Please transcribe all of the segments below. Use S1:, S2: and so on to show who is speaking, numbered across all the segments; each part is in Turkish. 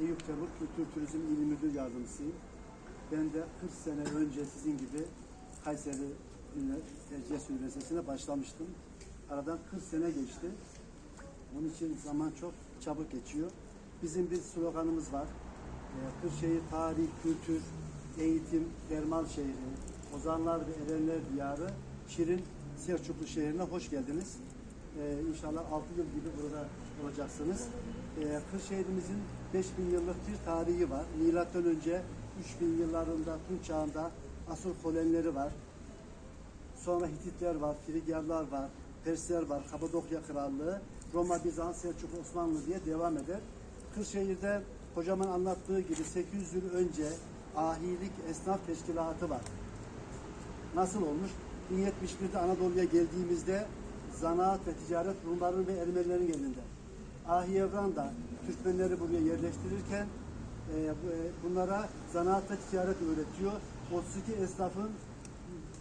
S1: Eyüp Tevur Kültür Turizm İl Müdür Yardımcısıyım. Ben de 40 sene önce sizin gibi Kayseri Erciyes Üniversitesi'ne başlamıştım. Aradan 40 sene geçti. Onun için zaman çok çabuk geçiyor. Bizim bir sloganımız var. Ee, Kırşehir tarih, kültür, eğitim, dermal şehri, ozanlar ve erenler diyarı, Şirin Selçuklu şehrine hoş geldiniz. Ee, inşallah 6 yıl gibi burada olacaksınız. Ee, Kırşehir'imizin 5000 yıllık bir tarihi var. Milattan önce 3000 yıllarında Tunç çağında Asur kolonileri var. Sonra Hititler var, Frigyalılar var, Persler var, Kapadokya Krallığı, Roma, Bizans, Selçuk, Osmanlı diye devam eder. Kırşehir'de kocaman anlattığı gibi 800 yıl önce ahilik esnaf teşkilatı var. Nasıl olmuş? 1071'de Anadolu'ya geldiğimizde zanaat ve ticaret Rumların ve Ermenilerin elinde. Ahi Evran da Türkmenleri buraya yerleştirirken e, e, bunlara zanaat ve ticaret öğretiyor. 32 esnafın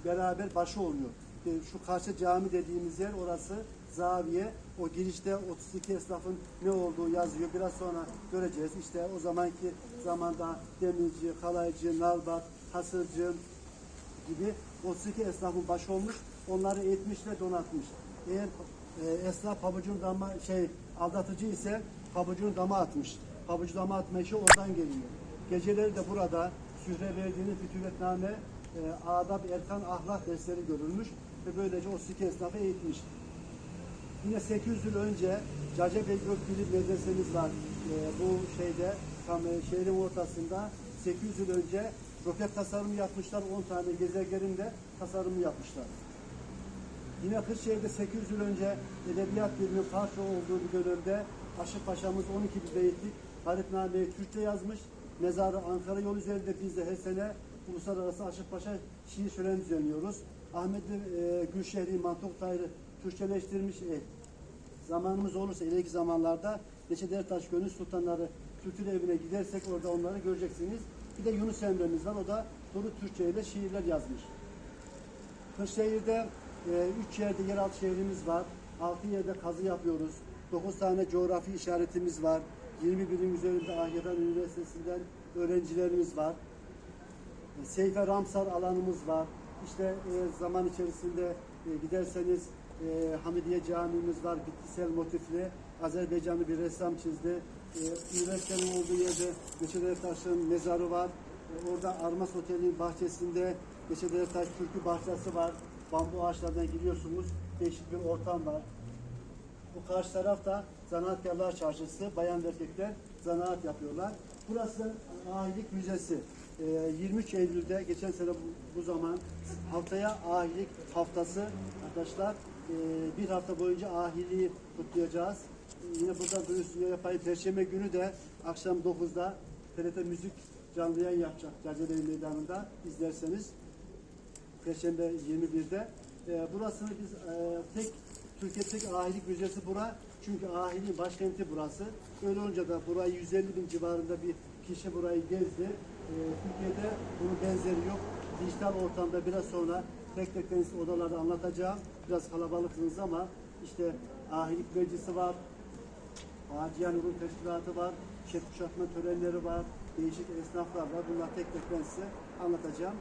S1: beraber başı oluyor. E, Şu karşı cami dediğimiz yer orası zaviye. O girişte 32 esnafın ne olduğu yazıyor. Biraz sonra göreceğiz. İşte o zamanki zamanda demirci, kalaycı, nalbat, hasırcı gibi 32 esnafın başı olmuş. Onları eğitmiş ve donatmış. Eğer e, esnaf pabucun dama şey aldatıcı ise pabucun dama atmış. Pabucu dama atma işi oradan geliyor. Geceleri de burada sühre verdiğiniz bütünetname e, adab, erkan, ahlak dersleri görülmüş ve böylece o sike esnafı eğitmiş. Yine 800 yıl önce Cace Bey Gökbilim medresemiz var. E, bu şeyde tam e, şehrin ortasında 800 yıl önce roket tasarımı yapmışlar. 10 tane gezegenin de tasarımı yapmışlar. Yine Kırşehir'de 800 yıl önce edebiyat dilinin farklı olduğu bir dönemde Aşık Paşa'mız 12 bir beyitlik Haritname'yi Türkçe yazmış. Mezarı Ankara yolu üzerinde biz de her sene Uluslararası Aşık Paşa şiir şöleni düzenliyoruz. Ahmet e, Gülşehri Mantok Tayrı Türkçeleştirmiş. E, zamanımız olursa ileriki zamanlarda Neşet Ertaş Gönül Sultanları Kültür Evi'ne gidersek orada onları göreceksiniz. Bir de Yunus Emre'miz var. O da Duru Türkçe ile şiirler yazmış. Kırşehir'de 3 yerde yeraltı şehrimiz var. 6 yerde kazı yapıyoruz. 9 tane coğrafi işaretimiz var. 20 birim üzerinde Ahyadan Üniversitesi'nden öğrencilerimiz var. E, Seyfe Ramsar alanımız var. İşte e, zaman içerisinde e, giderseniz e, Hamidiye Camimiz var. Bitkisel motifli. Azerbaycanlı bir ressam çizdi. E, üniversitenin olduğu yerde Neşet Ertaş'ın mezarı var. E, orada Armas Otel'in bahçesinde Neşet Ertaş Türkü bahçesi var. Bambu ağaçlardan giriyorsunuz. Değişik bir ortam var. Bu karşı tarafta Zanaatkarlar Çarşısı. Bayan ve erkekler zanaat yapıyorlar. Burası Ahilik Müzesi. Ee, 23 Eylül'de geçen sene bu, zaman haftaya ahilik haftası arkadaşlar ee, bir hafta boyunca ahiliği kutlayacağız. Ee, yine burada duyurusu yapayım. Perşembe günü de akşam 9'da TRT Müzik canlı yayın yapacak Cacelevi Meydanı'nda izlerseniz. Perşembe 21'de. Ee, burasını biz e, tek Türkiye tek ahilik müzesi bura. Çünkü ahiliğin başkenti burası. Öyle olunca da burayı 150 bin civarında bir kişi burayı gezdi. Ee, Türkiye'de bunun benzeri yok. Dijital ortamda biraz sonra tek tek ben size odalarda anlatacağım. Biraz kalabalıksınız ama işte ahilik meclisi var. Aciyan Ürün Teşkilatı var. Şef kuşatma törenleri var. Değişik esnaflar var. Bunlar tek tek ben size anlatacağım.